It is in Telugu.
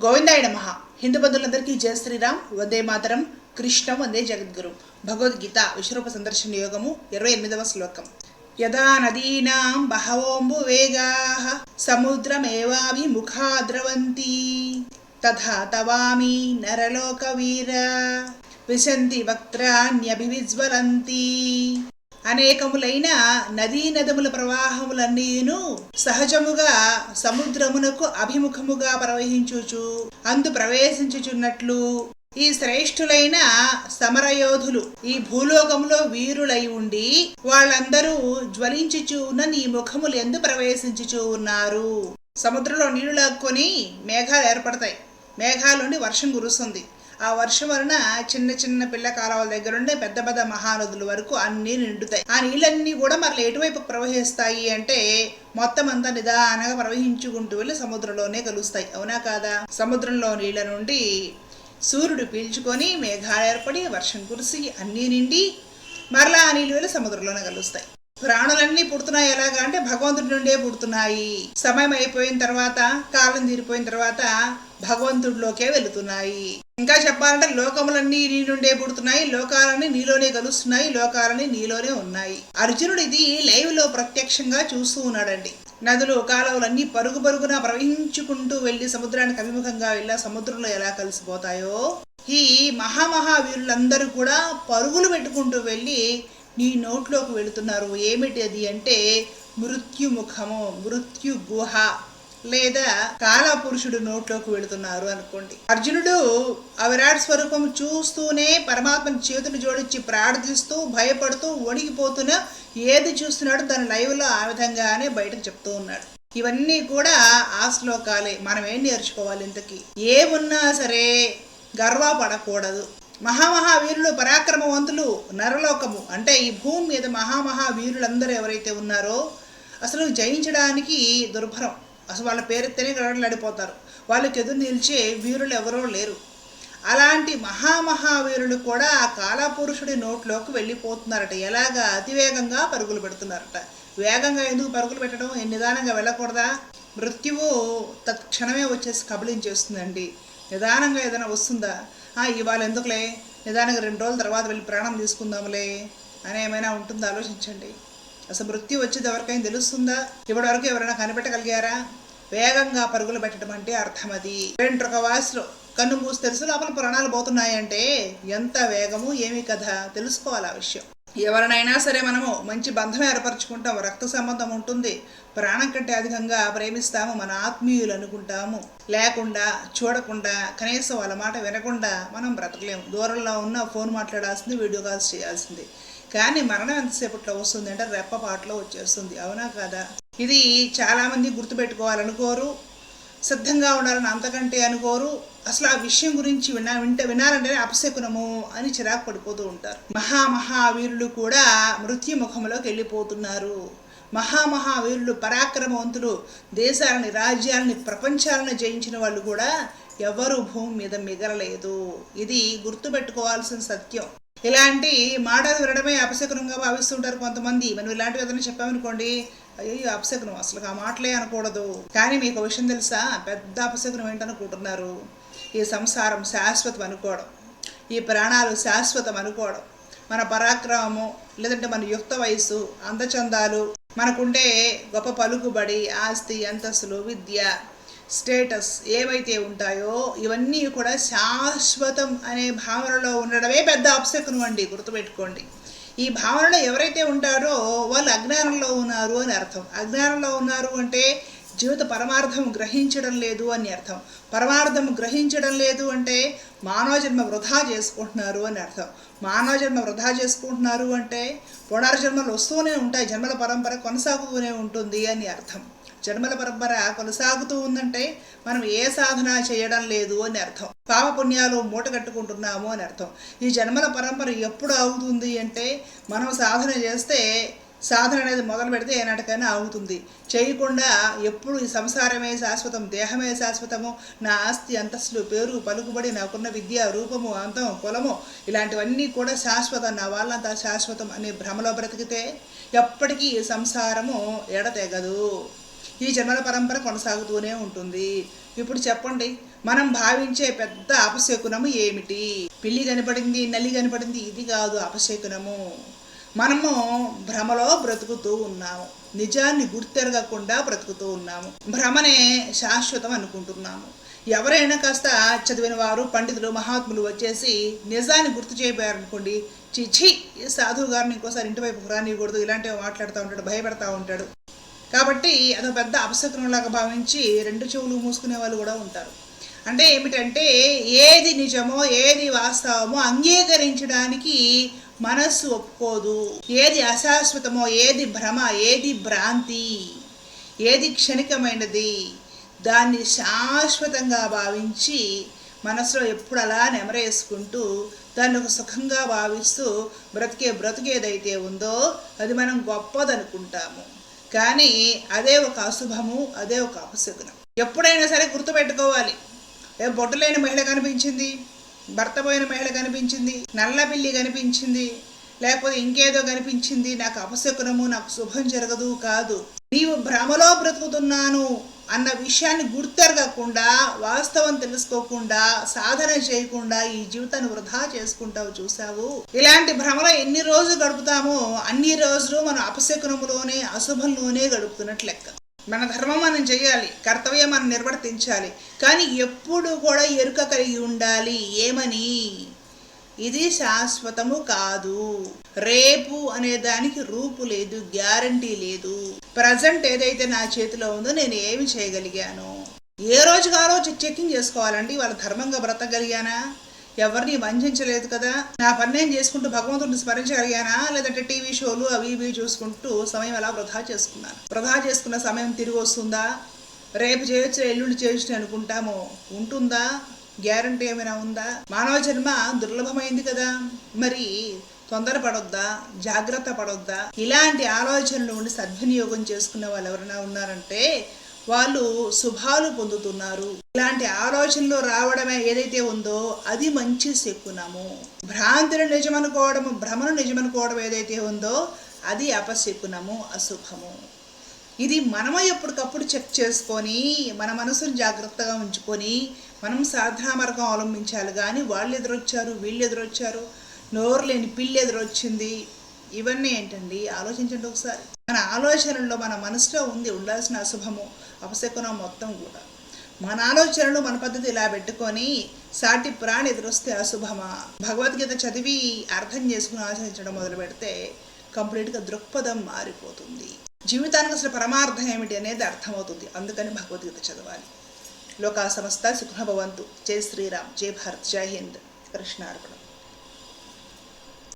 గోవిందాయ నమ. హిందూ బంధువులందరికీ జయ శ్రీరామ్. వందే మాతరం. కృష్ణం. వందే జగద్గురు. భగవద్గీత విశ్వరూప సందర్శన యోగము ఇరవై ఎనిమిదవ శ్లోకం. యదా నదీనాం బహవోంబు వేగా సముద్రమేవాభిముఖా ద్రవంతి. తథా తవామి నరలోక వీర విశంతి వక్త్రాన్యభివిజ్వలంతి అనేకములైన నదీ నదముల ప్రవాహములన్నీను సహజముగా సముద్రమునకు అభిముఖముగా ప్రవహించుచు అందు ప్రవేశించుచున్నట్లు ఈ శ్రేష్ఠులైన సమరయోధులు ఈ భూలోకంలో వీరులై ఉండి వాళ్ళందరూ జ్వలించుచూన నీ ముఖములు ఎందు ప్రవేశించుచు ఉన్నారు. సముద్రంలో నీళ్ళు లాక్కొని మేఘాలు ఏర్పడతాయి. మేఘాల నుండి వర్షం కురుస్తుంది. ఆ వర్షం వలన చిన్న చిన్న పిల్ల కాలువల దగ్గర ఉండే పెద్ద పెద్ద మహానదుల వరకు అన్నీ నిండుతాయి. ఆ నీళ్ళన్నీ కూడా మరల ఎటువైపు ప్రవహిస్తాయి అంటే మొత్తం అంతా నిదానంగా ప్రవహించుకుంటూ వెళ్ళి సముద్రంలోనే కలుస్తాయి. అవునా కాదా? సముద్రంలో నీళ్ళ నుండి సూర్యుడు పీల్చుకొని మేఘాలు ఏర్పడి వర్షం కురిసి అన్నీ నిండి మరలా ఆ నీళ్ళు వెళ్ళి సముద్రంలోనే కలుస్తాయి. ప్రాణులన్నీ పుడుతున్నాయి ఎలాగా అంటే భగవంతుడి నుండే పుడుతున్నాయి. సమయం అయిపోయిన తర్వాత కాలం తీరిపోయిన తర్వాత భగవంతుడిలోకే వెళుతున్నాయి. ఇంకా చెప్పాలంటే లోకములన్నీ నీ నుండే పుడుతున్నాయి లోకాలన్నీ నీలోనే కలుస్తున్నాయి లోకాలన్నీ నీలోనే ఉన్నాయి. అర్జునుడు ఇది లైవ్లో ప్రత్యక్షంగా చూస్తూ ఉన్నాడండి. నదులు కాలువలన్నీ పరుగు పరుగున ప్రవహించుకుంటూ వెళ్ళి సముద్రానికి అభిముఖంగా వెళ్ళి సముద్రంలో ఎలా కలిసిపోతాయో ఈ మహామహావీరులందరూ కూడా పరుగులు పెట్టుకుంటూ వెళ్ళి నీ నోట్లోకి వెళుతున్నారు. ఏమిటి అది అంటే మృత్యుముఖము మృత్యు గుహ లేదా కాలపురుషుడు నోట్లోకి వెళుతున్నారు అనుకోండి. అర్జునుడు అవిరాట్ స్వరూపం చూస్తూనే పరమాత్మని చేతులు జోడించి ప్రార్థిస్తూ భయపడుతూ వణికిపోతున్నా ఏది చూస్తున్నాడో తన లైవ్లో ఆ విధంగానే బయటకు చెప్తూ ఉన్నాడు. ఇవన్నీ కూడా ఆ శ్లోకాలే. మనం ఏం నేర్చుకోవాలి ఇంతకీ? ఏమున్నా సరే గర్వపడకూడదు. మహామహావీరులు పరాక్రమవంతులు నరలోకము అంటే ఈ భూమి మీద మహామహావీరులందరూ ఎవరైతే ఉన్నారో అసలు జయించడానికి దుర్భరం. అసలు వాళ్ళ పేరెత్తనే గడలాడిపోతారు వాళ్ళకి ఎదురు నిలిచే వీరులు ఎవరో లేరు. అలాంటి మహామహావీరులు కూడా ఆ కాలపురుషుడి నోట్లోకి వెళ్ళిపోతున్నారట. ఎలాగా? అతివేగంగా పరుగులు పెడుతున్నారట. వేగంగా ఎందుకు పరుగులు పెట్టడం? నిదానంగా వెళ్ళకూడదా? మృత్యువు తత్క్షణమే వచ్చేసి కబలించేస్తుందండి నిదానంగా ఏదైనా వస్తుందా? ఇవాళ ఎందుకులే? నిదానికి రెండు రోజుల తర్వాత వెళ్ళి ప్రాణం తీసుకుందాంలే అని ఏమైనా ఉంటుందో? ఆలోచించండి. అసలు మృత్యు వచ్చేది ఎవరికైనా తెలుస్తుందా? ఇప్పటి వరకు ఎవరైనా కనిపెట్టగలిగారా? వేగంగా పరుగులు పెట్టడం అంటే అర్థం అది. వెంట్రుక వాసులు కన్ను మూసి తెలుసు లోపల ప్రాణాలు పోతున్నాయంటే ఎంత వేగము ఏమి కథ. తెలుసుకోవాలి ఆ విషయం. ఎవరినైనా సరే మనము మంచి బంధం ఏర్పరచుకుంటాము రక్త సంబంధం ఉంటుంది ప్రాణం కంటే అధికంగా ప్రేమిస్తాము మన ఆత్మీయులు అనుకుంటాము. లేకుండా చూడకుండా కనీసం వాళ్ళ మాట వినకుండా మనం బ్రతకలేము. దూరంలో ఉన్న ఫోన్ మాట్లాడాల్సింది వీడియో కాల్స్ చేయాల్సింది. కానీ మరణం ఎంతసేపట్లో వస్తుంది అంటే రెప్పపాట్లో వచ్చేస్తుంది. అవునా కాదా? ఇది చాలామంది గుర్తుపెట్టుకోవాలనుకోరు. సిద్ధంగా ఉండాలని అంతకంటే అనుకోరు. అసలు ఆ విషయం గురించి వినా వింట వినాలంటేనే అపశకునము అని చిరాకు పడిపోతూ ఉంటారు. మహామహావీరులు కూడా మృత్యుముఖంలోకి వెళ్ళిపోతున్నారు. మహామహావీరులు పరాక్రమవంతులు దేశాలని రాజ్యాలని ప్రపంచాలను జయించిన వాళ్ళు కూడా ఎవరు భూమి మీద మిగలలేదు ఇది గుర్తుపెట్టుకోవాల్సిన సత్యం. ఇలాంటి మాటలు వినడమే అపశకునంగా భావిస్తుంటారు కొంతమంది. మనం ఇలాంటివి ఏదైనా చెప్పామనుకోండి అయ్యో అపశకునం. అసలు ఆ మాటలే అనకూడదు. కానీ మీకు విషయం తెలుసా? పెద్ద అపశకునం ఏంటనుకుంటున్నారు? ఈ సంసారం శాశ్వతం అనుకోవడం. ఈ ప్రాణాలు శాశ్వతం అనుకోవడం. మన పరాక్రమము లేదంటే మన యుక్త వయస్సు అందచందాలు మనకుండే గొప్ప పలుకుబడి ఆస్తి అంతస్తులు విద్య స్టేటస్ ఏవైతే ఉంటాయో ఇవన్నీ కూడా శాశ్వతం అనే భావనలో ఉండడమే పెద్ద అప్సెకును అండి గుర్తుపెట్టుకోండి. ఈ భావనలో ఎవరైతే ఉంటారో వాళ్ళు అజ్ఞానంలో ఉన్నారు అని అర్థం. అజ్ఞానంలో ఉన్నారు అంటే జీవిత పరమార్థం గ్రహించడం లేదు అని అర్థం. పరమార్థం గ్రహించడం లేదు అంటే మానవ జన్మ వృధా చేసుకుంటున్నారు అని అర్థం. మానవ జన్మ వృధా చేసుకుంటున్నారు అంటే పునర్జన్మలు వస్తూనే ఉంటాయి జన్మల పరంపర కొనసాగుతూనే ఉంటుంది అని అర్థం. జన్మల పరంపర కొనసాగుతూ ఉందంటే మనం ఏ సాధన చేయడం లేదు అని అర్థం. పాపపుణ్యాలు మూట కట్టుకుంటున్నాము అని అర్థం. ఈ జన్మల పరంపర ఎప్పుడు ఆగుతుంది అంటే మనం సాధన చేస్తే సాధన అనేది మొదలు పెడితే ఏనాటికైనా ఆగుతుంది. చేయకుండా ఎప్పుడు ఈ సంసారమే శాశ్వతం దేహమే శాశ్వతము నా ఆస్తి అంతస్తులు పేరు పలుకుబడి నాకున్న విద్య రూపము అంతం కులము ఇలాంటివన్నీ కూడా శాశ్వతం నా వాళ్ళంతా శాశ్వతం అనే భ్రమలో బ్రతికితే ఎప్పటికీ సంసారము ఎడతెగదు. ఈ జన్మల పరంపర కొనసాగుతూనే ఉంటుంది. ఇప్పుడు చెప్పండి మనం భావించే పెద్ద అపశకునము ఏమిటి? పిల్లి కనపడింది నల్లి కనపడింది ఇది కాదు అపశకునము. మనము భ్రమలో బ్రతుకుతూ ఉన్నాము. నిజాన్ని గుర్తెరగకుండా బ్రతుకుతూ ఉన్నాము. భ్రమనే శాశ్వతం అనుకుంటున్నాము. ఎవరైనా కాస్త చదివిన వారు పండితులు మహాత్ములు వచ్చేసి నిజాన్ని గుర్తు చేయబోయారనుకోండి చిచి సాధువు గారిని ఇంకోసారి ఇంటి వైపు రానియకూడదు ఇలాంటివి మాట్లాడుతూ ఉంటాడు భయపెడతా ఉంటాడు. కాబట్టి అదొక పెద్ద అపశకునంలాగా భావించి రెండు చెవులు మూసుకునే వాళ్ళు కూడా ఉంటారు. అంటే ఏమిటంటే ఏది నిజమో ఏది వాస్తవమో అంగీకరించడానికి మనస్సు ఒప్పుకోదు. ఏది అశాశ్వతమో ఏది భ్రమ ఏది భ్రాంతి ఏది క్షణికమైనది దాన్ని శాశ్వతంగా భావించి మనసులో ఎప్పుడు అలా నెమరేసుకుంటూ దాన్ని ఒక సుఖంగా భావిస్తూ బ్రతికే బ్రతికేదైతే ఉందో అది మనం గొప్పదనుకుంటాము. కానీ అదే ఒక అశుభము అదే ఒక అపశకునం. ఎప్పుడైనా సరే గుర్తుపెట్టుకోవాలి. ఏ బొట్టలేని మహిళ కనిపించింది భర్త పోయిన మహిళ కనిపించింది నల్ల పిల్లి కనిపించింది లేకపోతే ఇంకేదో కనిపించింది నాకు అపశకునము నాకు శుభం జరగదు కాదు. నీవు భ్రమలో బ్రతుకుతున్నాను. అన్న విషయాన్ని గుర్తెరగకుండా వాస్తవం తెలుసుకోకుండా సాధన చేయకుండా ఈ జీవితాన్ని వృధా చేసుకుంటావు చూసావు ఇలాంటి భ్రమలో ఎన్ని రోజులు గడుపుతామో అన్ని రోజులు మనం అపశకునములోనే అశుభంలోనే గడుపుతున్నట్లు లెక్క. మన ధర్మం మనం చేయాలి కర్తవ్యం మనం నిర్వర్తించాలి. కానీ ఎప్పుడు కూడా ఎరుక కలిగి ఉండాలి. ఏమని? ఇది శాశ్వతము కాదు. రేపు అనే దానికి రూపు లేదు గ్యారంటీ లేదు. ప్రజెంట్ ఏదైతే నా చేతిలో ఉందో నేను ఏమి చేయగలిగాను? ఏ రోజుగా రోజు చెకింగ్ చేసుకోవాలండి? వాళ్ళ ధర్మంగా బ్రతకగలిగానా? ఎవరిని వంచలేదు కదా? నా పని నేను చేసుకుంటూ భగవంతుడిని స్మరించగలిగానా? లేదంటే టీవీ షోలు అవి ఇవి చూసుకుంటూ సమయం అలా వృధా చేసుకున్నాను? వృధా చేసుకున్న సమయం తిరిగి వస్తుందా? రేపు చేయొచ్చు ఎల్లుండి చేయొచ్చు అనుకుంటాము. ఉంటుందా? గ్యారంటీ ఏమైనా ఉందా? మానవ జన్మ దుర్లభమైంది కదా. మరి తొందరపడొద్దా? జాగ్రత్త పడొద్దా? ఇలాంటి ఆలోచనలు ఉండి సద్వినియోగం చేసుకునే వాళ్ళు ఎవరైనా ఉన్నారంటే వాళ్ళు శుభాలు పొందుతున్నారు. ఇలాంటి ఆలోచనలు రావడమే ఏదైతే ఉందో అది మంచి శకునము. భ్రాంతిని నిజమనుకోవడము భ్రమను నిజమనుకోవడం ఏదైతే ఉందో అది అపశకునము అశుభము. ఇది మనము ఎప్పటికప్పుడు చెక్ చేసుకొని మన మనసును జాగ్రత్తగా ఉంచుకొని మనం సాధనా మార్గం అవలంబించాలి. కానీ వాళ్ళు ఎదురొచ్చారు వీళ్ళు ఎదురొచ్చారు నోరు లేని పిల్లి ఎదురొచ్చింది. ఇవన్నీ ఏంటండి? ఆలోచించండి ఒకసారి. మన ఆలోచనల్లో మన మనసులో ఉంది ఉండాల్సిన అశుభము అపశకునం మొత్తం కూడా. మన ఆలోచనలు మన పద్ధతి ఇలా పెట్టుకొని సాటి ప్రాణి ఎదురొస్తే అశుభమా? భగవద్గీత చదివి అర్థం చేసుకుని ఆచరించడం మొదలు పెడితే కంప్లీట్గా దృక్పథం మారిపోతుంది. జీవితానికి అసలు పరమార్థం ఏమిటి అనేది అర్థమవుతుంది. అందుకని భగవద్గీత చదవాలి. లోకా సమస్త సుఖభవంతు జై శ్రీరామ్ జై భారత్ జై హింద్ కృష్ణార్పణం